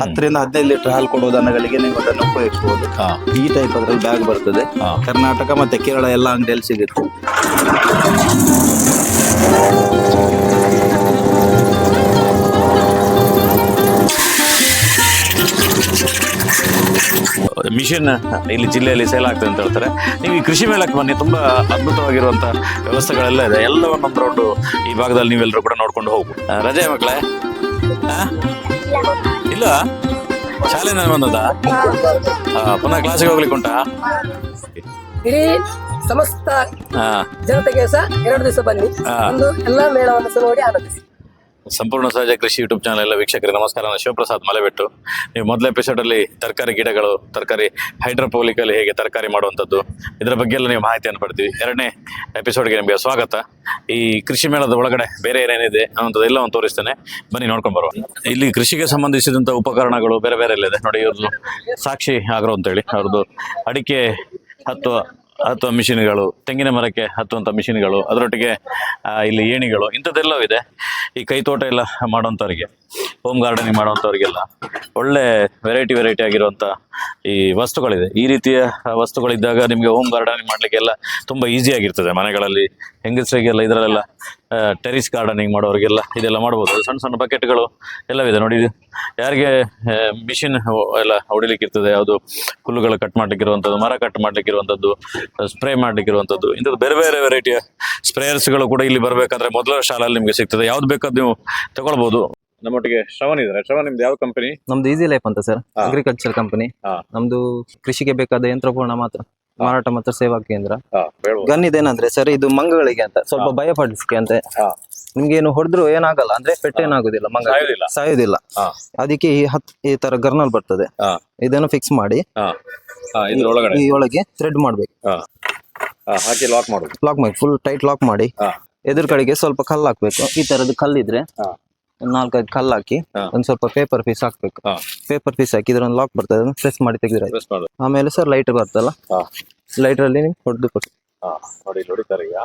ಹತ್ತರಿಂದ ಹದಿನೈದು ಲೀಟರ್ ಹಾಲು ಕೊಡುವ ದನಗಳಿಗೆ ನೀವು ಅದನ್ನು ಉಪಯೋಗಿಸಬಹುದು ಹಾ. ಈ ಟೈಪ್ ಅದ್ರಲ್ಲಿ ಬ್ಯಾಗ್ ಬರ್ತದೆ. ಕರ್ನಾಟಕ ಮತ್ತೆ ಕೇರಳ ಎಲ್ಲ ಅಂಗಡಿಯಲ್ಲಿ ಸಿಗುತ್ತೆ. ಮಿಷನ್ ಇಲ್ಲಿ ಜಿಲ್ಲೆಯಲ್ಲಿ ಸೇಲ್ ಆಗ್ತದೆ ಅಂತ ಹೇಳ್ತಾರೆ. ನೀವು ಈ ಕೃಷಿ ಮೇಳಕ್ಕೆ ಬನ್ನಿ ತುಂಬಾ ಅದ್ಭುತವಾಗಿರುವಂತ ವ್ಯವಸ್ಥೆಗಳೆಲ್ಲ ಇದೆ. ಎಲ್ಲವನ್ನು ರೌಂಡು ಈ ಭಾಗದಲ್ಲಿ ನೀವೆಲ್ಲರೂ ಕೂಡ ನೋಡ್ಕೊಂಡು ಹೋಗು. ರಜೆ ಮಕ್ಕಳೇ? ಇಲ್ಲ? ಶಾಲೆನ ಬಂದದ ಪುನಃ ಕ್ಲಾಸಿಗೆ ಹೋಗ್ಲಿಕ್ಕೆ ಉಂಟಾ? ಇಡೀ ಸಮಸ್ತ ಜನತೆಗೆ ಸಹ ಎರಡು ದಿವಸ ಬನ್ನಿ. ಒಂದು ಎಲ್ಲಾ ಮೇಳವನ್ನು ಸಹ ನೋಡಿ ಆನಂದಿಸಿ. ಸಂಪೂರ್ಣ ಸಹಜ ಕೃಷಿ ಯೂಟ್ಯೂಬ್ ಚಾನಲ್ ಎಲ್ಲ ವೀಕ್ಷಕರಿಗೆ ನಮಸ್ಕಾರ. ನಾನು ಶಿವಪ್ರಸಾದ್ ಮಲೆಬೆಟ್ಟು. ನೀವು ಮೊದಲ ಎಪಿಸೋಡ್ ಅಲ್ಲಿ ತರಕಾರಿ ಗಿಡಗಳು, ತರಕಾರಿ ಹೈಡ್ರೋಪೋಲಿಕಲ್ಲಿ ಹೇಗೆ ತರಕಾರಿ ಮಾಡುವಂಥದ್ದು, ಇದರ ಬಗ್ಗೆ ಎಲ್ಲ ನೀವು ಮಾಹಿತಿಯನ್ನು ಪಡ್ತೀವಿ ಎರಡನೇ ಎಪಿಸೋಡ್ಗೆ ನಿಮಗೆ ಸ್ವಾಗತ. ಈ ಕೃಷಿ ಮೇಳದ ಒಳಗಡೆ ಬೇರೆ ಏನೇನಿದೆ ಅನ್ನೋದು ಎಲ್ಲವನ್ನು ತೋರಿಸ್ತೇನೆ. ಬನ್ನಿ, ನೋಡ್ಕೊಂಡು ಬರುವ ಇಲ್ಲಿ ಕೃಷಿಗೆ ಸಂಬಂಧಿಸಿದಂಥ ಉಪಕರಣಗಳು ಬೇರೆ ಬೇರೆ ಎಲ್ಲ ಇದೆ. ನೋಡಿ, ಇವ್ರದ್ದು ಸಾಕ್ಷಿ ಆಗ್ರೋ ಅಂತೇಳಿ ಅವ್ರದ್ದು ಅಡಿಕೆ ಹತ್ತುವ ಹತ್ತುವ ಮಿಷಿನ್ಗಳು, ತೆಂಗಿನ ಮರಕ್ಕೆ ಹತ್ತುವಂಥ ಮಿಷಿನ್ಗಳು, ಅದರೊಟ್ಟಿಗೆ ಇಲ್ಲಿ ಏಣಿಗಳು, ಇಂಥದ್ದೆಲ್ಲವೂ ಇದೆ. ಈ ಕೈತೋಟ ಎಲ್ಲ ಮಾಡುವಂಥವ್ರಿಗೆ ಹೋಮ್ ಗಾರ್ಡನಿಂಗ್ ಮಾಡುವಂಥವ್ರಿಗೆಲ್ಲ ಒಳ್ಳೆ ವೆರೈಟಿ ವೆರೈಟಿ ಆಗಿರುವಂಥ ಈ ವಸ್ತುಗಳಿದೆ. ಈ ರೀತಿಯ ವಸ್ತುಗಳಿದ್ದಾಗ ನಿಮಗೆ ಹೋಮ್ ಗಾರ್ಡನಿಂಗ್ ಮಾಡಲಿಕ್ಕೆಲ್ಲ ತುಂಬ ಈಸಿ ಆಗಿರ್ತದೆ ಮನೆಗಳಲ್ಲಿ, ಹೆಂಗಸರಿಗೆಲ್ಲ ಇದರಲ್ಲೆಲ್ಲ ಟೆರಿಸ್ ಗಾರ್ಡನಿಂಗ್ ಮಾಡೋರಿಗೆಲ್ಲ ಇದೆಲ್ಲ ಮಾಡ್ಬೋದು. ಸಣ್ಣ ಸಣ್ಣ ಬಕೆಟ್ಗಳು ಎಲ್ಲವಿದೆ ನೋಡಿ ಇದು. ಯಾರಿಗೆ ಮಿಷಿನ್ ಎಲ್ಲ ಹೊಡಿಲಿಕ್ಕೆ ಇರ್ತದೆ ಯಾವುದು ಹುಲ್ಲುಗಳು ಕಟ್ ಮಾಡ್ಲಿಕ್ಕೆ ಇರುವಂಥದ್ದು ಮರ ಕಟ್ ಮಾಡ್ಲಿಕ್ಕೆ ಇರುವಂಥದ್ದು ಸ್ಪ್ರೇ ಮಾಡ್ಲಿಕ್ಕೆ ಇರುವಂಥದ್ದು ಇಂಥದ್ದು ಬೇರೆ ಬೇರೆ ವೆರೈಟಿಯ ಸ್ಪ್ರೇಯರ್ಸ್ಗಳು ಕೂಡ ಇಲ್ಲಿ ಬರಬೇಕಂದ್ರೆ ಮೊದಲ ಶಾಲೆಯಲ್ಲಿ ನಿಮಗೆ ಸಿಗ್ತದೆ. ಯಾವ್ದು ಬೇಕಾದ್ ನೀವು ತಗೊಳ್ಬೋದು. ನಮ್ಮೊಟ್ಟಿಗೆ ಶ್ರವಣ್ ಇದ್ರೆ ಶ್ರವಣ್ ನಿಮ್ದು ಯಾವ ಕಂಪನಿ ನಮ್ದು ಈಸಿ ಲೈಫ್ ಅಂತ ಸರ್. Agriculture company. ನಮ್ದು ಕೃಷಿಗೆ ಬೇಕಾದ ಯಂತ್ರೋಪಕರಣ ಮಾತ್ರ. ಮಾರಾಟ ಮತ್ತು ಸೇವಾ ಕೇಂದ್ರ. ಗನ್ ಇದೇನಂದ್ರೆ ಸರ್ ಇದು ಮಂಗಗಳಿಗೆ ಅಂತ ಸ್ವಲ್ಪ ಭಯ ಪಡಿಸ್ಕೆ ಅಂತ. ನಿಮ್ಗೆ ಏನು ಹೊಡೆದ್ರು ಏನಾಗಲ್ಲ ಅಂದ್ರೆ ಪೆಟ್ಟೇನಾಗುದಿಲ್ಲ ಮಂಗ ಸಾಯುದಿಲ್ಲ. ಅದಕ್ಕೆ ಈ ಹತ್ ಈ ತರ ಗರ್ನಲ್ ಬರ್ತದೆ. ಇದನ್ನು ಫಿಕ್ಸ್ ಮಾಡಿ. ಈ ಒಳಗೆ ಥ್ರೆಡ್ ಮಾಡ್ಬೇಕು. ಹಾಕಿ ಲಾಕ್ ಮಾಡಿ ಲಾಕ್ ಮಾಡಿ ಫುಲ್ ಟೈಟ್ ಲಾಕ್ ಮಾಡಿ. ಎದುರು ಕಡೆಗೆ ಸ್ವಲ್ಪ ಕಲ್ಲು ಹಾಕ್ಬೇಕು. ಈ ತರದ್ದು ಕಲ್ಲಿದ್ರೆ. ಒಂದ್ ನಾಲ್ಕೈದು ಕಲ್ಲು ಹಾಕಿ. ಒಂದ್ ಸ್ವಲ್ಪ ಪೇಪರ್ ಪೀಸ್ ಹಾಕ್ಬೇಕು. ಪೇಪರ್ ಪೀಸ್ ಹಾಕಿ ಇದ್ರ ಒಂದು ಲಾಕ್ ಬರ್ತದೆ ಅದನ್ನ ಪ್ರೆಸ್ ಮಾಡಿ ತೆಗೆದ್ರೆ ಆಮೇಲೆ ಸರ್ ಲೈಟ್ ಬರ್ತಲ್ಲ ಲೈಟ್ ಲೈಟರ್ ಅಲ್ಲಿ ನೀವು ಹೊಡೆದು ಕೊಡಿ. ನೋಡಿ ನೋಡಿ ಈಗ.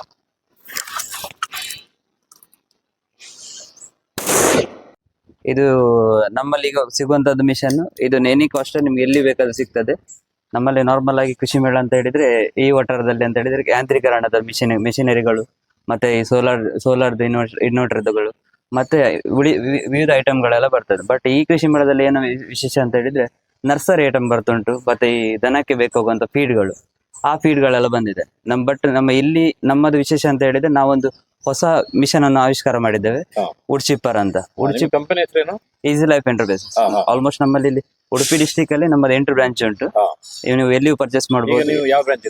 ಇದು ನಮ್ಮಲ್ಲಿ ಈಗ ಸಿಗುವಂತದ್ದು ಮಿಷನ್ ಇದು ಎನಿ ಕಾಸ್ಟ್ ನಿಮ್ಗೆ ಎಲ್ಲಿ ಬೇಕಾದ್ರೂ ಸಿಗ್ತದೆ. ನಮ್ಮಲ್ಲಿ ನಾರ್ಮಲ್ ಆಗಿ ಕೃಷಿ ಮೇಳ ಅಂತ ಹೇಳಿದ್ರೆ ಈ ವಟಾರದಲ್ಲಿ ಅಂತ ಹೇಳಿದ್ರೆ ಯಾಂತ್ರೀಕರಣದ ಮಿಷಿನ್ ಮಿಷಿನರಿಗಳು ಮತ್ತೆ ಈ ಸೋಲಾರ್ ಸೋಲಾರ್ದು ಇನ್ವರ್ಟರ್ ಇನ್ವರ್ಟರ್ಗಳು ಮತ್ತೆ ಉಳಿ ವಿವಿಧ ಐಟಮ್ಗಳೆಲ್ಲ ಬರ್ತದೆ. ಬಟ್ ಈ ಕೃಷಿ ಮೇಳದಲ್ಲಿ ಏನು ವಿಶೇಷ ಅಂತ ಹೇಳಿದ್ರೆ ನರ್ಸರಿ ಐಟಮ್ ಬರ್ತುಂಟು ಮತ್ತೆ ಈ ದನಕ್ಕೆ ಬೇಕಾಗುವಂತ ಫೀಡ್ಗಳು ಆ ಫೀಡ್ಗಳೆಲ್ಲ ಬಂದಿದೆ. ನಮ್ ಬಟ್ ನಮ್ಮ ಇಲ್ಲಿ ನಮ್ಮದು ವಿಶೇಷ ಅಂತ ಹೇಳಿದ್ರೆ ನಾವೊಂದು ಹೊಸ ಮಿಷನ್ ಅನ್ನು ಆವಿಷ್ಕಾರ ಮಾಡಿದ್ದೇವೆ. ಉಡ್ಚಿಪ್ಪರ್ ಅಂತ. ಉಡ್ಚಿ ಕಂಪನಿ ಹೆಸರೇನು ಈಸಿ ಲೈಫ್ ಹಾ. ಆಲ್ಮೋಸ್ಟ್ ನಮ್ಮಲ್ಲಿ ಇಲ್ಲಿ ಉಡುಪಿ ಡಿಸ್ಟಿಕ್ ಅಲ್ಲಿ ನಮ್ಮದು ಎಂಟು ಬ್ರಾಂಚ್ ಉಂಟು. ನೀವು ಎಲ್ಲಿಯೂ ಪರ್ಚೇಸ್ ಮಾಡಬಹುದು ಯಾವ ಬ್ರಾಂಚ್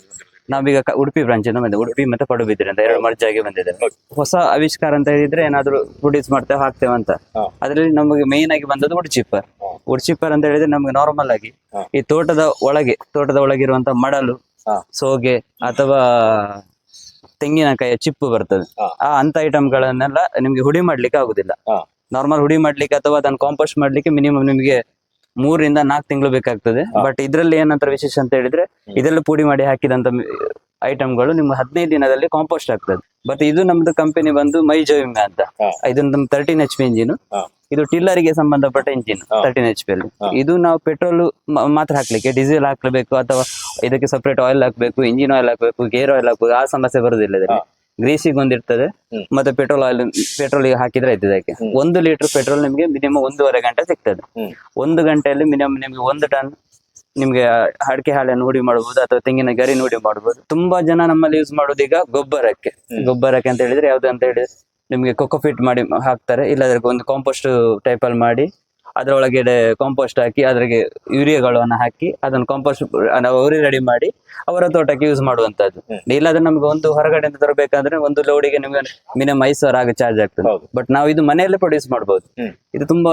ನಾವೀಗ ಕ- ಉಡುಪಿ ಬ್ರಾಂಚ್ ಬಂದೆ ಉಡುಪಿ ಮತ್ತೆ ಪಡುಬಿದ್ರಿ ಅಂತ ಎರಡು ಮರ್ಜ್ ಆಗಿ ಬಂದಿದೆ ಹೊಸ ಆವಿಷ್ಕಾರ ಅಂತ ಹೇಳಿದ್ರೆ ಏನಾದ್ರು ಪ್ರೊಡ್ಯೂಸ್ ಮಾಡ್ತೇವೆ ಹಾಕ್ತೇವೆ ಅಂತ ಹಾ. ಅದ್ರಲ್ಲಿ ನಮಗೆ ಮೇನ್ ಆಗಿ ಬಂದದ್ದು ವುಡ್ ಚಿಪ್ಪರ್ ಹಾ. ವುಡ್ ಚಿಪ್ಪರ್ ಅಂತ ಹೇಳಿದ್ರೆ ನಮ್ಗೆ ನಾರ್ಮಲ್ ಆಗಿ ಹಾ. ಈ ತೋಟದ ಒಳಗೆ ತೋಟದ ಒಳಗಿರುವಂತ ಮಡಲು ಹಾ. ಸೋಗೆ ಅಥವಾ ತೆಂಗಿನಕಾಯಿಯ ಚಿಪ್ಪು ಬರ್ತದೆ ಹಾ. ಆ ಅಂತ ಐಟಮ್ಗಳನ್ನೆಲ್ಲ ನಿಮ್ಗೆ ಹುಡಿ ಮಾಡ್ಲಿಕ್ಕೆ ಆಗುದಿಲ್ಲ ಹಾ. ನಾರ್ಮಲ್ ಹುಡಿ ಮಾಡ್ಲಿಕ್ಕೆ ಅಥವಾ ಅದನ್ನ ಕಾಂಪೋಸ್ಟ್ ಮಾಡ್ಲಿಕ್ಕೆ ಮಿನಿಮಮ್ ನಿಮಗೆ ಮೂರಿಂದ ನಾಲ್ಕು ತಿಂಗಳು ಬೇಕಾಗ್ತದೆ. ಬಟ್ ಇದ್ರಲ್ಲಿ ಏನಂತ ವಿಶೇಷ ಅಂತ ಹೇಳಿದ್ರೆ ಇದೆಲ್ಲ ಪುಡಿ ಮಾಡಿ ಹಾಕಿದಂತ ಐಟಮ್ಗಳು ನಿಮ್ಮ ಹದಿನೈದು ದಿನದಲ್ಲಿ ಕಾಂಪೋಸ್ಟ್ ಆಗ್ತದೆ. ಬಟ್ ಇದು ನಮ್ದು ಕಂಪನಿ ಬಂದು ಮೈ ಜೋವಿಂಗ ಅಂತ. ಇದು ನಮ್ ತರ್ಟೀನ್ ಎಚ್ ಪಿ ಇಂಜಿನ್. ಇದು ಟಿಲ್ಲರಿಗೆ ಸಂಬಂಧಪಟ್ಟ engine thirteen thirteen H P ಅಲ್ಲಿ. ಇದು ನಾವು ಪೆಟ್ರೋಲ್ ಮಾತ್ರ ಹಾಕ್ಲಿಕ್ಕೆ ಡೀಸೆಲ್ ಹಾಕ್ಲಬೇಕು ಅಥವಾ ಇದಕ್ಕೆ ಸಪರೇಟ್ ಆಯಿಲ್ ಹಾಕ್ಬೇಕು ಇಂಜಿನ್ ಆಯಿಲ್ ಹಾಕ್ಬೇಕು ಗೇರ್ ಆಯಿಲ್ ಹಾಕ್ಬೇಕು ಆ ಸಮಸ್ಯೆ ಬರುದಿಲ್ಲ ಇದರಲ್ಲಿ. ಗ್ರೀಸಿಗೆ ಒಂದಿರ್ತದೆ. ಮತ್ತೆ ಪೆಟ್ರೋಲ್ ಆಯಿಲ್ ಪೆಟ್ರೋಲ್ ಹಾಕಿದ್ರೆ ಆಯ್ತದೆ ಅದಕ್ಕೆ. ಒಂದು ಲೀಟರ್ ಪೆಟ್ರೋಲ್ ನಿಮಗೆ ಮಿನಿಮಮ್ ಒಂದೂವರೆ ಗಂಟೆ ಸಿಗ್ತದೆ. ಒಂದು ಗಂಟೆಯಲ್ಲಿ ಮಿನಿಮಮ್ ನಿಮ್ಗೆ ಒಂದು ಟನ್ ನಿಮ್ಗೆ ಅಡಿಕೆ ಹಾಳೆ ನೋಡಿ ಮಾಡಬಹುದು ಅಥವಾ ತೆಂಗಿನ ಗರಿ ನೋಡಿ ಮಾಡಬಹುದು ತುಂಬಾ ಜನ ನಮ್ಮಲ್ಲಿ ಯೂಸ್ ಮಾಡೋದು ಈಗ ಗೊಬ್ಬರಕ್ಕೆ. ಗೊಬ್ಬರಕ್ಕೆ ಅಂತ ಹೇಳಿದ್ರೆ ಯಾವ್ದು ಅಂತ ಹೇಳಿದ್ರೆ ನಿಮ್ಗೆ ಕೊಕೊಫಿಟ್ ಮಾಡಿ ಹಾಕ್ತಾರೆ. ಇಲ್ಲಾದ್ರೆ ಒಂದು ಕಾಂಪೋಸ್ಟ್ ಟೈಪ್ ಅಲ್ಲಿ ಮಾಡಿ ಅದರೊಳಗಡೆ ಕಾಂಪೋಸ್ಟ್ ಹಾಕಿ ಅದ್ರಿಗೆ ಯೂರಿಯಾಗಳನ್ನು ಹಾಕಿ ಅದನ್ನು ಕಾಂಪೋಸ್ಟ್ ಅವರೇ ರೆಡಿ ಮಾಡಿ ಅವರ ತೋಟಕ್ಕೆ ಯೂಸ್ ಮಾಡುವಂತದ್ದು ಇಲ್ಲಾದ್ರೆ ನಮ್ಗೆ ಒಂದು ಹೊರಗಡೆಯಿಂದ ತರಬೇಕಾದ್ರೆ ಒಂದು ಲೋಡಿಗೆ ನಿಮ್ಗೆ ಮಿನಿಮಮ್ ಐದು ಸಾವಿರ ಆಗ ಚಾರ್ಜ್ ಆಗ್ತದೆ. ಬಟ್ ನಾವು ಇದು ಮನೆಯಲ್ಲೇ ಪ್ರೊಡ್ಯೂಸ್ ಮಾಡಬಹುದು ಇದು ತುಂಬಾ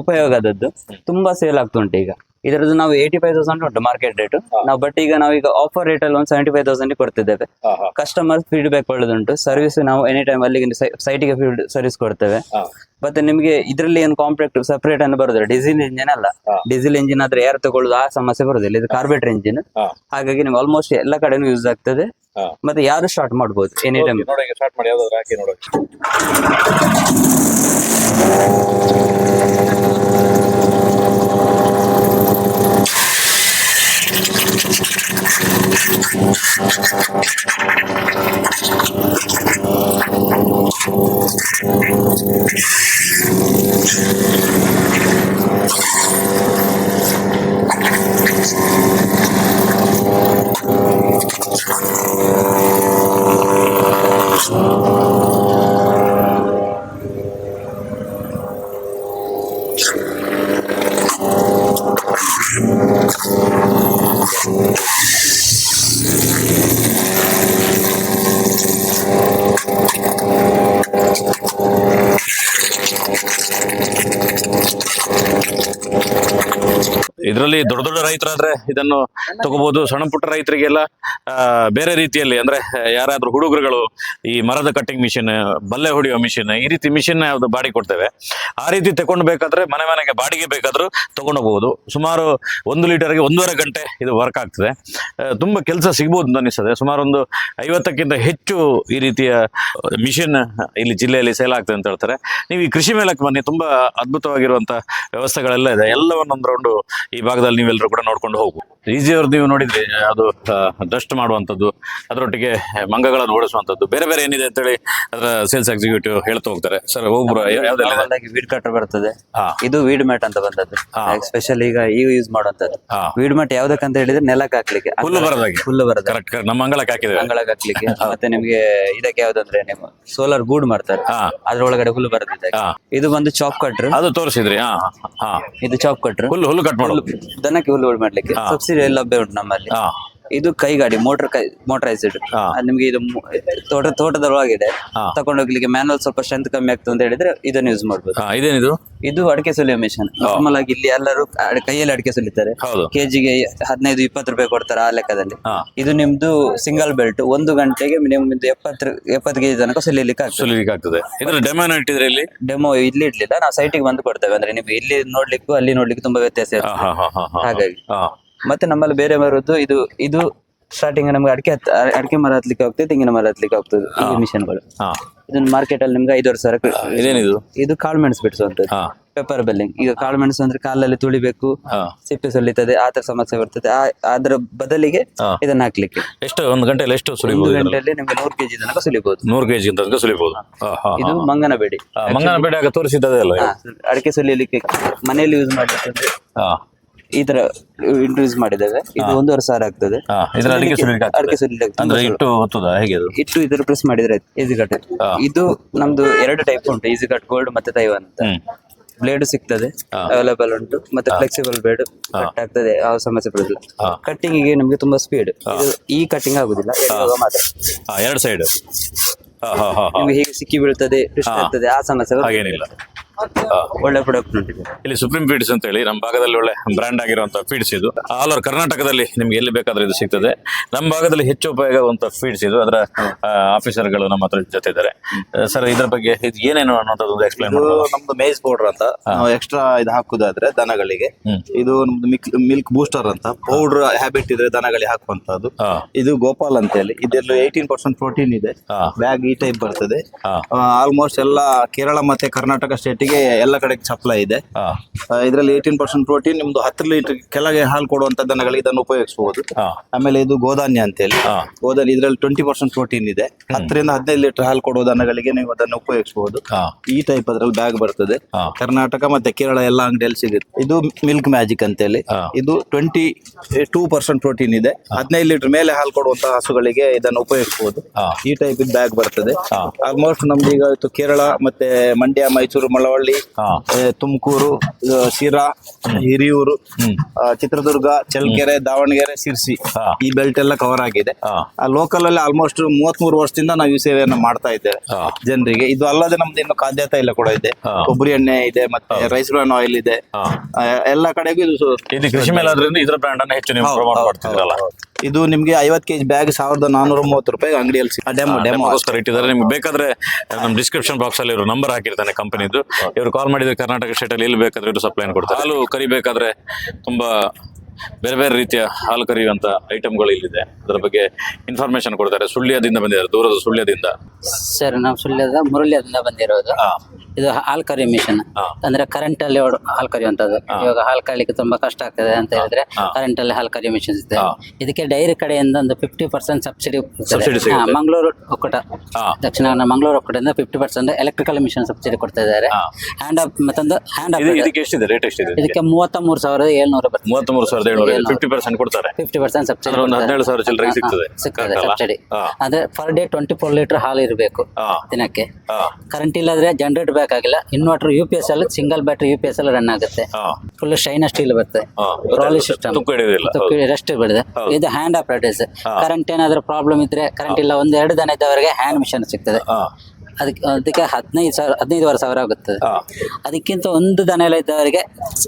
ಉಪಯೋಗದದ್ದು. ತುಂಬಾ ಸೇಲ್ ಆಗ್ತುಂಟು ಈಗ. ಇದರದ್ದು ನಾವು ಏಯ್ಟಿ ಫೈವ್ ತೌಸಂಡ್ ಉಂಟು ಮಾರ್ಕೆಟ್ ರೇಟ್ ನಾವು ಬಟ್ ಈಗ ನಾವು ಈಗ ಆಫರ್ ರೇಟ್ ಅಲ್ಲಿ ಒಂದು ಸೆವೆಂಟಿ ಫೈವ್ ತೌಸಂಡ್ ಕೊಡ್ತಿದ್ದೇವೆ. ಕಸ್ಟಮರ್ ಫೀಡ್ಬ್ಯಾಕ್ ಒಳ್ಳೆದುಂಟು. ಸರ್ವಿಸ್ ನಾವು ಎನಿ ಟೈಮ್ ಅಲ್ಲಿಗೆ ಸೈಟಿಗೆ ಫೀಲ್ಡ್ ಸರ್ವಿಸ್ ಕೊಡ್ತೇವೆ. ಮತ್ತೆ ನಿಮಗೆ ಇದರಲ್ಲಿ ಏನು ಕಾಂಪ್ಲೆಕ್ಟ್ ಸಪರೇಟ್ ಅನ್ನು ಬರೋದಿಲ್ಲ. ಡೀಸೆಲ್ ಇಂಜಿನ್ ಅಲ್ಲ. ಡೀಸೆಲ್ ಇಂಜಿನ್ ಆದ್ರೆ ಏರ್ ತಗೊಳ್ಳೋದು ಆ ಸಮಸ್ಯೆ ಬರೋದಿಲ್ಲ. ಇದು ಕಾರ್ಬೇಟರ್ ಇಂಜಿನ್. ಹಾಗಾಗಿ ನಿಮ್ಗೆ ಆಲ್ಮೋಸ್ಟ್ ಎಲ್ಲ ಕಡೆನೂ ಯೂಸ್ ಆಗ್ತದೆ. ಮತ್ತೆ ಯಾರು ಸ್ಟಾರ್ಟ್ ಮಾಡಬಹುದು ಎನಿ ಟೈಮ್ ಸ್ಟಾರ್ಟ್ ಮಾಡಿ. ಯಾವ್ದಾದ್ರು ಹಾಕಿ ನೋಡೋಕೆ Thank you. ಇದರಲ್ಲಿ ದೊಡ್ಡ ದೊಡ್ಡ ರೈತರಾದ್ರೆ ಇದನ್ನು ತಗೋಬಹುದು ಸಣ್ಣ ಪುಟ್ಟ ರೈತರಿಗೆಲ್ಲ ಬೇರೆ ರೀತಿಯಲ್ಲಿ ಅಂದ್ರೆ, ಯಾರಾದ್ರೂ ಹುಡುಗರುಗಳು ಈ ಮರದ ಕಟ್ಟಿಂಗ್ ಮಿಷಿನ್ ಬಲ್ಲೆ ಹೊಡೆಯುವ ಮಿಷಿನ್ ಈ ರೀತಿ ಮಿಷಿನ್ ಯಾವ್ದು ಬಾಡಿ ಕೊಡ್ತೇವೆ. ಆ ರೀತಿ ತಗೊಂಡು ಬೇಕಾದ್ರೆ ಮನೆ ಮನೆಗೆ ಬಾಡಿಗೆ ಬೇಕಾದ್ರೂ ತಗೊಂಡೋಗಬಹುದು ಸುಮಾರು ಒಂದು ಲೀಟರ್ಗೆ ಒಂದೂವರೆ ಗಂಟೆ ಇದು ವರ್ಕ್ ಆಗ್ತದೆ. ತುಂಬಾ ಕೆಲಸ ಸಿಗ್ಬೋದು ಅಂತ ಅನಿಸ್ತದೆ ಸುಮಾರು ಒಂದು ಐವತ್ತಕ್ಕಿಂತ ಹೆಚ್ಚು ಈ ರೀತಿಯ ಮಿಷಿನ್ ಇಲ್ಲಿ ಜಿಲ್ಲೆಯಲ್ಲಿ ಸೇಲ್ ಆಗ್ತದೆ ಅಂತ ಹೇಳ್ತಾರೆ. ನೀವು ಈ ಕೃಷಿ ಮೇಳಕ್ಕೆ ಬನ್ನಿ. ತುಂಬಾ ಅದ್ಭುತವಾಗಿರುವಂತಹ ವ್ಯವಸ್ಥೆಗಳೆಲ್ಲ ಇದೆ. ಎಲ್ಲವನ್ನೊಂದು ರೌಂಡು ಈ ಭಾಗದಲ್ಲಿ ನೀವೆಲ್ಲರೂ ಕೂಡ ನೋಡ್ಕೊಂಡು ಹೋಗು. ಈಸಿ ಅವ್ರದ್ದು ನೀವು ನೋಡಿದ್ರೆ ಅದು ಡಸ್ಟ್ ಮಾಡುವಂಥದ್ದು ಅದರೊಟ್ಟಿಗೆ ಮಂಗಗಳನ್ನು ಓಡಿಸುವಂಥದ್ದು ಬೇರೆ ಬೇರೆ ಏನಿದೆ ಅಂತೇಳಿ ಅದರ ಸೇಲ್ಸ್ ಎಕ್ಸಿಕ್ಯೂಟಿವ್ ಹೇಳ್ತಾ ಹೋಗ್ತಾರೆ. ಸರ್ ಇದೆ? ವೀಡ್ ಕಟ್ಟರ್ ಬರ್ತದೆ. ಇದು ವೀಡ್ ಮ್ಯಾಟ್ ಅಂತ ಬಂದದ್ದು. ಸ್ಪೆಷಲ್ ಈಗ ಈ ಯೂಸ್ ಮಾಡುವಂತದ್ದು. ವೀಡ್ ಮ್ಯಾಟ್ ಯಾವ್ದಕ್ಕಂತ ಹೇಳಿದ್ರೆ ನೆಲಕ್ಕೆ ಹಾಕ್ಲಿಕ್ಕೆ. ಹುಲ್ಲು ಬರೋದಾಗಿ. ಹುಲ್ಲು ಬರದ ನಮ್ಮ ಅಂಗಳಕ್ಕೆ ಹಾಕಿದ್ರೆ ಅಂಗಳಕ್ಕೆ ಹಾಕ್ಲಿಕ್ಕೆ. ಮತ್ತೆ ನಿಮ್ಗೆ ಇದಕ್ಕೆ ಯಾವ್ದಂದ್ರೆ ನಿಮ್ಮ ಸೋಲಾರ್ ಗೂಡ್ ಮಾಡ್ತಾರೆ. ಅದ್ರ ಅದ್ರೊಳಗಡೆ ಹುಲ್ಲು ಬರದಿದೆ. ಇದು ಬಂದು ಚಾಪ್ ಕಟ್ರ್ ಅದು ತೋರಿಸಿದ್ರಿ. ಹಾ ಹಾ. ಇದು ಚಾಪ್ ಕಟ್ರ್ ಹುಲ್ಲು ಹುಲ್ಲು ಕಟ್ ಮಾಡೋದು. ದನಕ್ಕೆ ಹುಲ್ಲು ಮಾಡ್ಲಿಕ್ಕೆ. ಸಬ್ಸಿಡಿ ಲಭ್ಯ ಉಂಟು ನಮ್ಮಲ್ಲಿ ಇದು ಕೈ ಗಾಡಿ ಮೋಟರ್ ಕೈ ಮೋಟರೈಸ್ಡ್ ಹಾ. ನಿಮ್ಗೆ ಇದು ಮು- ತೋಟ ತೋಟದೊಳಗಿದೆ. ಹಾ. ತಗೊಂಡೋಗ್ಲಿಕ್ಕೆ ಮ್ಯಾನುವಲ್ ಸ್ವಲ್ಪ ಸ್ಟ್ರೆಂತ್ ಕಮ್ಮಿ ಆಗ್ತದೆ ಅಂತ ಹೇಳಿದ್ರೆ ಇದನ್ನ ಯೂಸ್ ಮಾಡ್ಬೋದು. ಇದೇನಿದು? ಇದು ಅಡಿಕೆ ಸುಲಿಯೋ ಮಿಷನ್ ನಾರ್ಮಲ್ ಆಗಿ ಇಲ್ಲಿ ಎಲ್ಲರೂ ಅಡ್- ಕೈಯಲ್ಲಿ ಅಡಿಕೆ ಸುಲಿತಾರೆ. ಹೌದು. ಕೆಜಿಗೆ ಹದಿನೈದು ಇಪ್ಪತ್ತು ರೂಪಾಯಿ ಕೊಡ್ತಾರೆ ಆ ಲೆಕ್ಕದಲ್ಲಿ. ಹಾ. ಇದು ನಿಮ್ದು ಸಿಂಗಲ್ ಬೆಲ್ಟ್ ಒಂದು ಗಂಟೆಗೆ ಮಿನಿಮಮ್ ಎಪ್ಪತ್ತು ಎಪ್ಪತ್ತು ಕೆಜಿ ತನಕ ಸುಲಿಲಿಕ್ಕೆ ಆಗ್ತದೆ. ಸುಲಿಲಿಕ್ಕೆ ಆಗ್ತದೆ. ಇದ್ರ ಡೆಮೋನ ಇಟ್ಟಿದ್ರೆ ಇಲ್ಲಿ? ಡೆಮೋ ಇಲ್ಲಿ ಇಡ್ಲಿಲ್ಲ. ನಾವು ಸೈಟಿಗೆ ಬಂದು ಕೊಡ್ತೇವೆ. ಅಂದ್ರೆ ನಿಮ್ಗೆ ಇಲ್ಲಿ ನೋಡ್ಲಿಕ್ಕೂ ಅಲ್ಲಿ ನೋಡ್ಲಿಕ್ಕೆ ತುಂಬಾ ವ್ಯತ್ಯಾಸ ಇರ್ತದೆ ಹಾ ಹಾ ಹಾ ಹಾ. ಹಾಗಾಗಿ. ಹಾ. ಮತ್ತೆ ನಮ್ಮಲ್ಲಿ ಬೇರೆ ಬರೋದು ಇದು ಇದು ಸ್ಟಾರ್ಟಿಂಗ್ ನಮ್ಗೆ ಅಡಿಕೆ ಹತ್ತ- ಅಡಿಕೆ ಮರ ಹತ್ಲಿಕ್ಕೆ ಹೋಗ್ತದೆ ತೆಂಗಿನ ಮರ ಹತ್ಲಿಕ್ಕೆ ಹೋಗ್ತದೆ ಈ ಮಿಷನ್ಗಳು ಹಾ. ಇದನ್ನ ಮಾರ್ಕೆಟ್ ಅಲ್ಲಿ ನಿಮ್ಗೆ ಐದುವರೆ ಸಾವಿರ ಕ- ಇದೇನಿದು? ಇದು ಕಾಳು ಮೆಣಸು ಬಿಡಿಸುವಂತದ್ದು ಹಾ. ಪೆಪ್ಪರ್ ಬೆಲ್ಲಿಂಗ್ ಈಗ ಕಾಳು ಮೆಣಸು ಅಂದ್ರೆ ಕಾಲಲ್ಲಿ ತುಳಿಬೇಕು ಹಾ. ಸಿಪ್ಪೆ ಸುಲಿತದೆ ಆ ತರ ಸಮಸ್ಯೆ ಬರ್ತದೆ. ಆ- ಅದರ ಬದಲಿಗೆ ಹಾ. ಇದನ್ನ ಹಾಕ್ಲಿಕ್ಕೆ. ಎಷ್ಟು ಒಂದು ಗಂಟೆಯಲ್ಲಿ ಎಷ್ಟು ಒಂದು ಸುಲಿಬಹುದು ಗಂಟೆಯಲ್ಲಿ ನಿಮ್ಗೆ ನೂರು ಕೆಜಿ ತನಕ ಸುಲಿಬಹುದು ನೂರು ಕೆಜಿ ತನಕ ಸುಲಿಬಹುದು ಹಾ. ಹಾ ಇದು ಮಂಗನ ಬೇಡಿ. ಹಾ, ಮಂಗನ ಬೇಡ ಆಗ ತೋರಿಸಿದ್ದೇ ಅಲ್ಲ ಹಾ, ಅಡಿಕೆ ಸುಳಿಲಿಕ್ಕೆ ಮನೆಯಲ್ಲಿ ಯೂಸ್ ಮಾಡ್ಲಿಕ್ಕೆ ಹಾ. ಈ ತರ ಇಂಟ್ರೊಡ್ಯೂಸ್ ಮಾಡಿದ್ದೇವೆ. ಇದು ಒಂದೂವರೆ ಸಾವಿರ ಆಗ್ತದೆ. ಹಿಟ್ಟು ಇದ್ರ ಅಡಿಕೆ ಸುಲಿಲಿಕ್ಕೆ ಆಗ್ತದೆ. ಅಡಿಕೆ ಸುಲಿಲಿಕ್ಕೆ ಅಂದ್ರೆ ಸುಲಭ. ಇಟ್ಟು ಹೊತ್ತದ ಹೇಗೆ ಅದು? ಇಟ್ಟು ಇದರ ಪ್ರೆಸ್ ಮಾಡಿದ್ರೆ ಈಸಿ ಕಟ್ ಇದು ನಮ್ದು ಎರಡು ಟೈಪ್ ಉಂಟು ಈಸಿ ಕಟ್ ಗೋಲ್ಡ್ ಮತ್ತೆ ತೈವಾನ್ ಅಂತ. ಹ್ಮ್. ಬ್ಲೇಡ್ ಸಿಗ್ತದೆ ಅವೈಲೇಬಲ್ ಉಂಟು ಮತ್ತೆ ಫ್ಲೆಕ್ಸಿಬಲ್ ಬ್ಲೇಡ್ ಕಟ್ ಆಗ್ತದೆ ಯಾವ ಸಮಸ್ಯೆ ಬರುದಿಲ್ಲ. ಹಾ. ಕಟ್ಟಿಂಗ್ಗೆ ನಮ್ಗೆ ತುಂಬಾ ಸ್ಪೀಡ್ ಈ ಕಟ್ಟಿಂಗ್ ಆಗುದಿಲ್ಲ ಎಳೆಯುವಾಗ ಮಾತ್ರ. ಹಾ ಎರಡು ಸೈಡ್ ಹಾ ಹಾ ಹಾ ಹಾ. ನಿಮ್ಗೆ ಹೀಗೆ ಸಿಕ್ಕಿ ಬೀಳ್ತದೆ twist ಹಾ. ಆಗ್ತದೆ ಆ ಸಮಸ್ಯೆ ಬರುದಿಲ್ಲ. ಹಾಗೇನಿಲ್ಲ. ಒಳ್ಳೆ ಪ್ರಾಡಕ್ಟ್ ಉಂಟು. ಇಲ್ಲಿ ಸುಪ್ರೀಂ ಫೀಡ್ಸ್ ಅಂತ ಹೇಳಿ ನಮ್ಮ ಭಾಗದಲ್ಲಿ ಒಳ್ಳೆ ಬ್ರ್ಯಾಂಡ್ ಆಗಿರುವಂತಹ ಫೀಡ್ಸ್ ಇದು. ಆಲ್ ಓವರ್ ಕರ್ನಾಟಕದಲ್ಲಿ ನಿಮ್ಗೆ ಎಲ್ಲಿ ಬೇಕಾದ್ರೆ ಇದು ಸಿಗ್ತದೆ. ನಮ್ಮ ಭಾಗದಲ್ಲಿ ಹೆಚ್ಚು ಉಪಯೋಗ ಆಗುವಂತ ಫೀಡ್ಸ್ ಇದು. ಅದರ ಆಫೀಸರ್ಗಳು ನಮ್ಮ ಹತ್ರ ಜೊತೆ ಇದ್ದಾರೆ. ಸರ್ ಇದ್ರ ಬಗ್ಗೆ ಇದು ಏನೇನು ಅನ್ನೋದು ಒಂದು ಎಕ್ಸ್ಪ್ಲೈನ್ ನಮ್ದು ಮೇಸ್ ಪೌಡರ್ ಅಂತ. ನಾವು ಎಕ್ಸ್ಟ್ರಾ ಇದು ಹಾಕುದಾದ್ರೆ ದನಗಳಿಗೆ. ಇದು ನಮ್ದು ಮಿಲ್ಕ್ ಬೂಸ್ಟರ್ ಅಂತ. ಪೌಡರ್ ಹ್ಯಾಬಿಟ್ ಇದ್ರೆ ದನಗಳಿಗೆ ಹಾಕುವಂತದ್ದು ಇದು ಗೋಪಾಲ್ ಅಂತ ಹೇಳಿ. ಇದೆಲ್ಲ ಏಯ್ಟೀನ್ ಪರ್ಸೆಂಟ್ ಪ್ರೋಟೀನ್ ಇದೆ. ಬ್ಯಾಗ್ ಈ ಟೈಪ್ ಬರ್ತದೆ. ಆಲ್ಮೋಸ್ಟ್ ಎಲ್ಲ ಕೇರಳ ಮತ್ತೆ ಕರ್ನಾಟಕ ಎಲ್ಲ ಕಡೆ ಸಪ್ಲೈ ಇದೆ. ಇದರಲ್ಲಿ ಏಯ್ಟೀನ್ ಪರ್ಸೆಂಟ್ ಪ್ರೋಟೀನ್ ನಿಮ್ದು ಹತ್ತು ಲೀಟರ್ ಕೆಳಗೆ ಹಾಲು ಕೊಡುವಂತ ದನಗಳಿಗೆ ಇದನ್ನು ಉಪಯೋಗಿಸಬಹುದು ಆಮೇಲೆ ಇದು ಗೋಧಾನ್ಯ ಅಂತ ಹೇಳಿ ಹಾ. ಗೋಧಾನ್ಯ ಇದರಲ್ಲಿ ಟ್ವೆಂಟಿ ಪರ್ಸೆಂಟ್ ಪ್ರೋಟೀನ್ ಇದೆ. ಹತ್ತರಿಂದ ಹದಿನೈದು ಲೀಟರ್ ಹಾಲು ಕೊಡುವ ದನಗಳಿಗೆ ನೀವು ಅದನ್ನು ಉಪಯೋಗಿಸಬಹುದು ಈ ಟೈಪ್ ಅದ್ರಲ್ಲಿ ಬ್ಯಾಗ್ ಬರ್ತದೆ. ಕರ್ನಾಟಕ ಮತ್ತೆ ಕೇರಳ ಎಲ್ಲ ಅಂಗಡಿಯಲ್ಲಿ ಸಿಗುತ್ತೆ. ಇದು ಮಿಲ್ಕ್ ಮ್ಯಾಜಿಕ್ ಅಂತ ಹೇಳಿ ಇದು ಟ್ವೆಂಟಿ ಟೂ ಪರ್ಸೆಂಟ್ ಪ್ರೋಟೀನ್ ಇದೆ ಹದಿನೈದು ಲೀಟರ್ ಮೇಲೆ ಹಾಲು ಕೊಡುವಂತಹ ಹಸುಗಳಿಗೆ ಇದನ್ನು ಉಪಯೋಗಿಸಬಹುದು ಈ ಟೈಪ್ ಬ್ಯಾಗ್ ಬರ್ತದೆ. ಆಲ್ಮೋಸ್ಟ್ ನಮ್ದು ಈಗ ಕೇರಳ ಮತ್ತೆ ಮಂಡ್ಯ ಮೈಸೂರು ಮಳವಳ್ಳಿ ಆ, ತುಮಕೂರು ಶಿರಾ ಹಿರಿಯೂರು ಚಿತ್ರದುರ್ಗ ಚಳ್ಳಕೆರೆ ದಾವಣಗೆರೆ ಸಿರ್ಸಿ ಈ ಬೆಲ್ಟ್ ಎಲ್ಲ ಕವರ್ ಆಗಿದೆ. ಆ ಲೋಕಲ್ ಅಲ್ಲಿ ಆಲ್ಮೋಸ್ಟ್ ಮೂವತ್ಮೂರು ವರ್ಷದಿಂದ ನಾವು ಈ ಸೇವೆಯನ್ನು ಮಾಡ್ತಾ ಇದ್ದೇವೆ. ಜನರಿಗೆ. ಇದು ಅಲ್ಲದೆ ನಮ್ದು ಇನ್ನು ಖಾದ್ಯ ತೈಲ ಕೂಡ ಇದೆ. ಕೊಬ್ಬರಿ ಎಣ್ಣೆ ಇದೆ ಮತ್ತೆ ರೈಸ್ ಬ್ರಾನ್ ಆಯಿಲ್ ಇದೆ. ಎಲ್ಲಾ ಕಡೆಗೂ ಇದು ಕೃಷಿ ಮೇಲೆ ಇದರ ಇದ್ರ ಬ್ರ್ಯಾಂಡ್ ಅನ್ನು ಹೆಚ್ಚು ಇದು ನಿಮ್ಗೆ ಐವತ್ ಕೆಜಿ ಬ್ಯಾಗ್ ಸಾವಿರದ ನಾನೂರ ಮೂವತ್ತು ರೂಪಾಯಿ ಅಂಗಡಿಯಲ್ಲಿ ಸಿಗುತ್ತೆ. ಡೆಮೋ ಡೆಮೋ ಡೆಮೋಗೋಸ್ಕರ ಇಟ್ಟಿದ್ದಾರೆ. ನಿಮ್ಗೆ ಬೇಕಾದ್ರೆ ನಮ್ಮ ಡಿಸ್ಕ್ರಿಪ್ಷನ್ ಬಾಕ್ಸ್ ಅಲ್ಲಿ ಇವರು ನಂಬರ್ ಹಾಕಿರ್ತಾನೆ ಕಂಪನಿದು ಇವರು ಕಾಲ್ ಮಾಡಿದ್ರೆ ಕರ್ನಾಟಕ ಸ್ಟೇಟ್ ಅಲ್ಲಿ ಎಲ್ಲಿ ಬೇಕಾದ್ರೆ ಇವರು ಸಪ್ಲೈನ್ ಕೊಡ್ತಾರೆ. ಹಾಲು ಕರಿಬೇಕಾದ್ರೆ ತುಂಬಾ ಬೇರೆ ಬೇರೆ ರೀತಿಯ ಹಾಲು ಕರೆಯುವಂತ ಐಟಮ್ಗಳು ಇಲ್ಲಿದೆ. ಅದರ ಬಗ್ಗೆ ಇನ್ಫಾರ್ಮೇಶನ್ ಕೊಡ್ತಾರೆ. ಸುಳ್ಯದಿಂದ ಬಂದಿದ್ದಾರೆ ದೂರದ ಸುಳ್ಯದಿಂದ. ಸರ್ ನಾವು ಸುಳ್ಯದ ಮುರುಳ್ಯದಿಂದ ಬಂದಿರೋದು. ಇದು ಹಾಲ್ ಕರಿ ಮಿಷನ್. ಅಂದ್ರೆ ಕರೆಂಟ್ ಅಲ್ಲಿ ಹಾಲು ಕರಿಯುವಂತದ್ದು ಇವಾಗ ಹಾಲು ಕರಿಲಿಕ್ಕೆ ತುಂಬಾ ಕಷ್ಟ ಆಗ್ತದೆ ಅಂತ ಹೇಳಿದ್ರೆ. ಕರೆಂಟ್ ಅಲ್ಲಿ ಹಾಲ್ ಕರಿ ಮಿಷನ್ ಇದೆ. ಇದಕ್ಕೆ ಡೈರಿ ಕಡೆಯಿಂದ ಒಂದು ಫಿಫ್ಟಿ ಪರ್ಸೆಂಟ್ ಸಬ್ಸಿಡಿ. ಮಂಗಳೂರು ಒಕ್ಕೂಟ. ದಕ್ಷಿಣ ಕನ್ನಡ ಮಂಗಳೂರು ಒಕ್ಕೂಟದಿಂದ fifty percent electrical machine subsidy ಕೊಡ್ತಾ ಇದ್ದಾರೆ. ಹ್ಯಾಂಡ್ ಆಫ್ ಮತ್ತೊಂದು ಹ್ಯಾಂಡ್ ಆಫ್ ಇದು. ಇದಕ್ಕೆ ಮೂವತ್ತ ಮೂರು ಸಾವಿರದ ಏಳ್ನೂರು ಮೂವತ್ತ್ ಮೂರು ಸಾವಿರದ ಏಳ್ನೂರ ಫಿಫ್ಟಿ ಪರ್ಸೆಂಟ್ ಕೊಡ್ತಾರೆ. ಫಿಫ್ಟಿ ಪರ್ಸೆಂಟ್ ಸಬ್ಸಿಡಿ ಒಂದು ಹದಿನೇಳು ಸಾವಿರ ಚಿಲ್ಲರೆಗೆ ಸಿಗ್ತದೆ. ಸಿಗ್ತದೆ ಸಬ್ಸಿಡಿ ಹಾ. ಅಂದ್ರೆ per day twenty four litre ಹಾಲು ಇರಬೇಕು ದಿನಕ್ಕೆ. ಕರೆಂಟ್ ಇಲ್ಲದ್ರೆ ಜನರೇಟ್ ಬೇಕಾಗಿಲ್ಲ. ಇನ್ವರ್ಟರ್ ಯು ಪಿ ಎಸ್ ಅಲ್ಲಿ single battery U P S ಅಲ್ಲಿ ರನ್ ಆಗುತ್ತೆ. ಫುಲ್ ಶೈನ್ ಸ್ಟೀಲ್ ಬರುತ್ತೆ. Trolley system. ರೆಸ್ಟ್ ಬಿಡಿದೆ ಇದು ಹ್ಯಾಂಡ್ ಆಪರೇಟರ್ಸ್ ಕರೆಂಟ್ ಏನಾದ್ರೂ ಪ್ರಾಬ್ಲಮ್ ಇದ್ರೆ ಕರೆಂಟ್ ಇಲ್ಲ ಒಂದ್ ಎರಡು ದನ ಇದ್ದವರಿಗೆ ಹ್ಯಾಂಡ್ ಮಿಷನ್ ಸಿಗ್ತದೆ. ಅದಕ್ಕೆ ಅದಕ್ಕೆ ಹದಿನೈದು ಸಾವಿರ ಹದಿನೈದುವರೆ ಸಾವಿರ ಆಗುತ್ತದೆ ಅದಕ್ಕಿಂತ ಒಂದು ದನ ಎಲ್ಲ ಇದ್ದವರಿಗೆ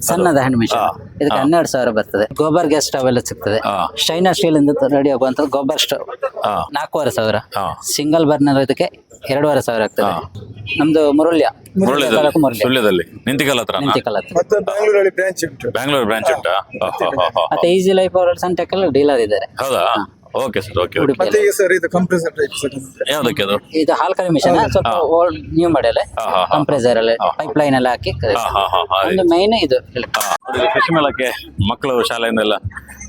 ಸಣ್ಣದ ಹ್ಯಾಂಡ್ ಮಿಷನ್ ಇದಕ್ಕೆ ಹನ್ನೆರಡು ಸಾವಿರ ಬರ್ತದೆ. ಗೋಬರ್ ಗ್ಯಾಸ್ ಸ್ಟವ್ ಎಲ್ಲ ಸಿಗ್ತದೆ. ಶೈನಾ ಸ್ಟೀಲ್ ಇಂದ ರೆಡಿ ಆಗುವಂತ ಗೋಬರ್ ಸ್ಟವ್. ನಾಲ್ಕೂವರೆ ಸಾವಿರ. ಸಿಂಗಲ್ ಬರ್ನರ್ ಇದಕ್ಕೆ ಎರಡೂವರೆ ಸಾವಿರ ಆಗ್ತದೆ. ನಮ್ದು ಮುರುಳ್ಯ. ಸುಳ್ಯದಲ್ಲಿ ನಿಂತಿಕಲ್ ಹತ್ರ ನಿಂತಿಕಲ್ ಹತ್ರ. ಬ್ಯಾಂಗ್ಳೂರ್ ಬ್ರಾಂಚ್ ಉಂಟಾ. ಮತ್ತೆ ಈಸಿ ಲೈಫ್ ಅವರ್ ಸಂಟೆಕ್ ಎಲ್ಲ ಡೀಲರ್ ಇದ್ದಾರೆ. ಹೌದಾ? ಓಕೆ ಸರ್ ಓಕೆ ನೋಡಿ ಮತ್ತೆ ಈಗ ಸರ್ ಇದು ಕಂಪ್ರೆಸರ್ ಟೈಪ್ ಸರ್ ಯಾವುದಕ್ಕೆ ಅದು? ಇದು ಹಾಲ್ಕರಿ ಮಿಷನ್ ಸ್ವಲ್ಪ ಓಲ್ಡ್ ನ್ಯೂ ಮಾಡೆಲ್ ಹಾ. ಕಂಪ್ರೆಸರ್ ಅಲ್ಲಿ ಪೈಪ್ ಲೈನ್ ಎಲ್ಲ ಹಾಕಿ ಹಾ ಹಾ ಹಾ ಹಾ ಒಂದು ಮೈನ್ ಇದು. ನೋಡಿ, ಕೃಷಿ ಮೇಳಕ್ಕೆ ಮಕ್ಕಳು ಶಾಲೆಯಿಂದೆಲ್ಲ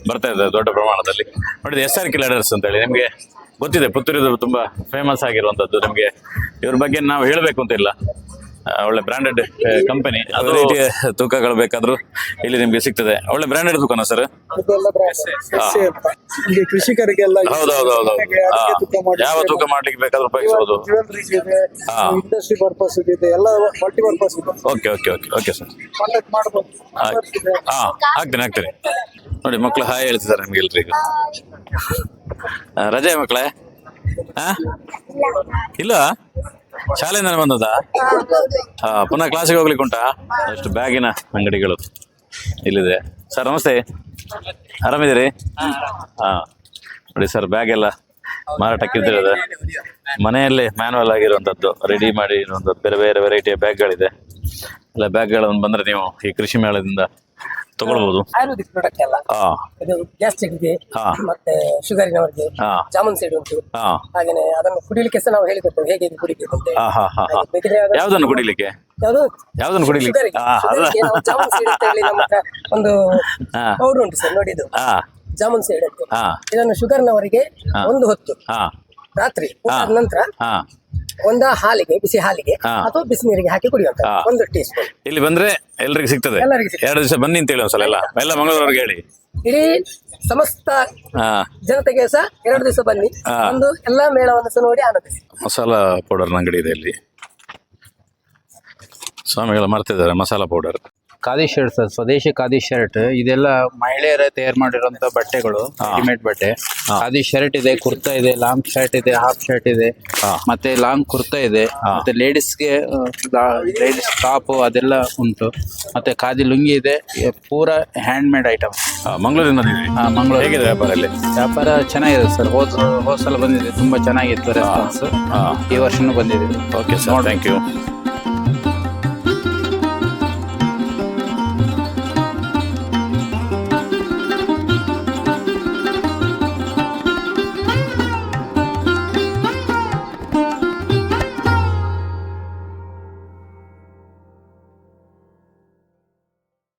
ಬರ್ತಾ ಇದ್ದಾರೆ ದೊಡ್ಡ ಪ್ರಮಾಣದಲ್ಲಿ. ನೋಡಿ ಎಸ್ ಆರ್ ಕೆ ಲೇಡರ್ಸ್ ಅಂತ ಹೇಳಿ ನಿಮಗೆ ಗೊತ್ತಿದೆ ಪುತ್ತೂರಿದು ತುಂಬಾ ಫೇಮಸ್ ಆಗಿರುವಂತದ್ದು ನಿಮಗೆ ಇವ್ರ ಬಗ್ಗೆ ನಾವು ಹೇಳಬೇಕು ಅಂತ ಇಲ್ಲ. ಒಳ್ಳೆ ಬ್ರಾಂಡೆಡ್ ಕಂಪನಿ ಅದು ರೀತಿಯ ತೂಕಗಳು ಬೇಕಾದ್ರೂ ಇಲ್ಲಿ ನಿಮ್ಗೆ ಸಿಗ್ತದೆ. ಒಳ್ಳೆ ಬ್ರಾಂಡೆಡ್ ತೂಕನ ಸರ್ ಕೃಷಿಕರಿಗೆಲ್ಲ ಹೌದು ಯಾವ ತೂಕ ಮಾಡ್ಲಿಕ್ಕೆ ಬೇಕಾದ್ರೂ ಉಪಯೋಗಿಸಬಹುದು. ಇಂಡಸ್ಟ್ರಿ ಪರ್ಪಸ್ ಇದೆ ಎಲ್ಲ ಮಲ್ಟಿ ಪರ್ಪಸ್ ಇದೆ. Okay okay okay okay sir contact ಮಾಡ್ಬೋದು. ಆಯ್ತು. ಹಾ ಹಾಕ್ತೀನಿ ಹಾಕ್ತೀನಿ. ನೋಡಿ ಮಕ್ಕಳು ಹಾಯ್ ಹೇಳ್ತಿದ್ದಾರೆ ನಿಮ್ಗೆ ಎಲ್ರಿಗೂ. ರಜೆ ಮಕ್ಕಳೇ ಹಾ ಇಲ್ಲ. ಶಾಲೆಯಿಂದ ಬಂದದ? ಪುನಃ ಕ್ಲಾಸಿಗೆ ಹೋಗ್ಲಿಕ್ಕೆ ಉಂಟಾ? ಅಷ್ಟು ಬ್ಯಾಗಿನ ಅಂಗಡಿಗಳು ಇಲ್ಲಿದೆ. ಸರ್ ನಮಸ್ತೆ. ಆರಾಮಿದ್ದೀರಿ? ಹಾ, ನೋಡಿ ಸರ್ ಬ್ಯಾಗ್ ಎಲ್ಲ ಮಾರಾಟಕ್ಕೆ ಇದ್ದಿರೋದು. ಮನೆಯಲ್ಲೇ ಮ್ಯಾನುವಲ್ ಆಗಿರುವಂಥದ್ದು ರೆಡಿ ಮಾಡಿ ಇರುವಂಥದ್ದು ಬೇರೆ ಬೇರೆ ವೆರೈಟಿಯ ಬ್ಯಾಗ್ಗಳಿದೆ. ಎಲ್ಲ ಬ್ಯಾಗ್ಗಳನ್ನು ಬಂದ್ರೆ ನೀವು ಈ ಕೃಷಿ ಮೇಳದಿಂದ ತಗೊಳ್ಬೋದು. ಆಯುರ್ವೇದಿಕ್ ಪ್ರಾಡಕ್ಟ್ ಎಲ್ಲ. ಹಾ ಇದು ಗ್ಯಾಸ್ಟ್ರಿಕ್ಗೆ ಹಾ. ಮತ್ತೆ ಶುಗರಿನವರಿಗೆ ಹಾ. ಜಾಮೂನ್ ಸೈಡ್ ಉಂಟು. ಹಾ ಹಾಗೇನೆ ಅದನ್ನು ಕುಡಿಲಿಕ್ಕೆ ಸಹ ನಾವು ಹೇಳಿಕೊಡ್ತೇವೆ. ಹೇಗೆ ಇದು ಕುಡಿಬೇಕು ಅಂತ ಹೇಳಿ. ಹಾ ಹಾ ಹಾ. ಹಾ ಬೇಕಿದ್ರೆ ಅದನ್ನು- ಯಾವ್ದನ್ನು ಕುಡಿಲಿಕ್ಕೆ? ಯಾವುದು? ಯಾವ್ದನ್ನು ಕುಡಿಲಿಕ್ಕೆ? ಶುಗರಿಗೆ. ಹಾ ಅದ ಶುಗರಿಗೆ ನಾವು ಜಾಮೂನ್ ಸೈಡ್ ಅಂತ ಹೇಳಿ ನಮ್ಮ ಹತ್ರ ಒಂದು ಹಾ. ಪೌಡರ್ ಉಂಟು ಸರ್ ನೋಡಿ ಇದು ಹಾ ಜಾಮೂನ್ ಸೈಡ್ ಅಂತ. ಹಾ ಇದನ್ನು ಶುಗರ್ನವರಿಗೆ ಹಾ. ಒಂದು ಹೊತ್ತು ಹಾ ರಾತ್ರಿ ಊಟದ ನಂತರ ಹಾ ಒಂದ ಹಾಲಿಗೆ ಬಿಸಿ ಹಾಲಿಗೆ ಹಾ. ಅಥವಾ ಬಿಸಿ ನೀರಿಗೆ ಹಾಕಿ ಕುಡಿಯುವಂತ ಹಾ. ಒಂದು ಟೀ ಸ್ಪೂನ್. ಇಲ್ಲಿ ಬಂದ್ರೆ ಎಲ್ರಿಗೂ ಸಿಗ್ತದೆ. ಎಲ್ಲರಿಗೂ ಸಿಗ್ತದೆ. ಎರಡು ದಿವಸ ಬನ್ನಿ ಅಂತ ಹೇಳಿ ಒಂದ್ಸಲ ಎಲ್ಲ. ಎಲ್ಲ ಮಂಗಳೂರವ್ರಿಗೆ ಹೇಳಿ. ಇಡೀ ಸಮಸ್ತ ಹಾ. ಜನತೆಗೆ ಸಹ ಎರಡು ದಿವಸ ಬನ್ನಿ. ಹಾ. ಒಂದು ಎಲ್ಲಾ ಮೇಳವನ್ನು ಸಹ ನೋಡಿ ಆನಂದಿಸಿ. ಮಸಾಲ ಪೌಡರ್ ಅಂಗಡಿ ಇದೆ ಇಲ್ಲಿ. ಸ್ವಾಮಿಗಳು ಮಾಡ್ತಿದ್ದಾರೆ masala powder khadi shirt sir swadeshi khadi shirt ಇದೆಲ್ಲ ಮಹಿಳೆಯರ ತಯಾರು ಮಾಡಿರುವಂತ ಬಟ್ಟೆಗಳು ರೆಡಿಮೇಡ್ ಬಟ್ಟೆ. ಖಾದಿ ಶರ್ಟ್ ಇದೆ ಕುರ್ತಾ ಇದೆ ಲಾಂಗ್ ಶರ್ಟ್ ಇದೆ ಹಾಫ್ ಶರ್ಟ್ ಇದೆ ಮತ್ತೆ ಲಾಂಗ್ ಕುರ್ತಾ ಇದೆ ಮತ್ತೆ ಲೇಡೀಸ್ಗೆ ಲೇಡೀಸ್ ಟಾಪ್ ಅದೆಲ್ಲ ಉಂಟು. ಮತ್ತೆ ಖಾದಿ ಲುಂಗಿ ಇದೆ ಪೂರ ಹ್ಯಾಂಡ್ ಮೇಡ್ ಐಟಮ್ ಮಂಗಳೂರಿನಲ್ಲಿ ಮಂಗಳೂರು. ಹೇಗಿದೆ ವ್ಯಾಪಾರ ವ್ಯಾಪಾರ ಚೆನ್ನಾಗಿದೆ ಸರ್. ಹೋದ ಹೋದ ಸಲ ಬಂದಿದೆ ತುಂಬಾ ಚೆನ್ನಾಗಿತ್ತು ರೆಸ್ಪಾನ್ಸ್ ಈ ವರ್ಷನೂ ಬಂದಿದೆ. Okay sir thank you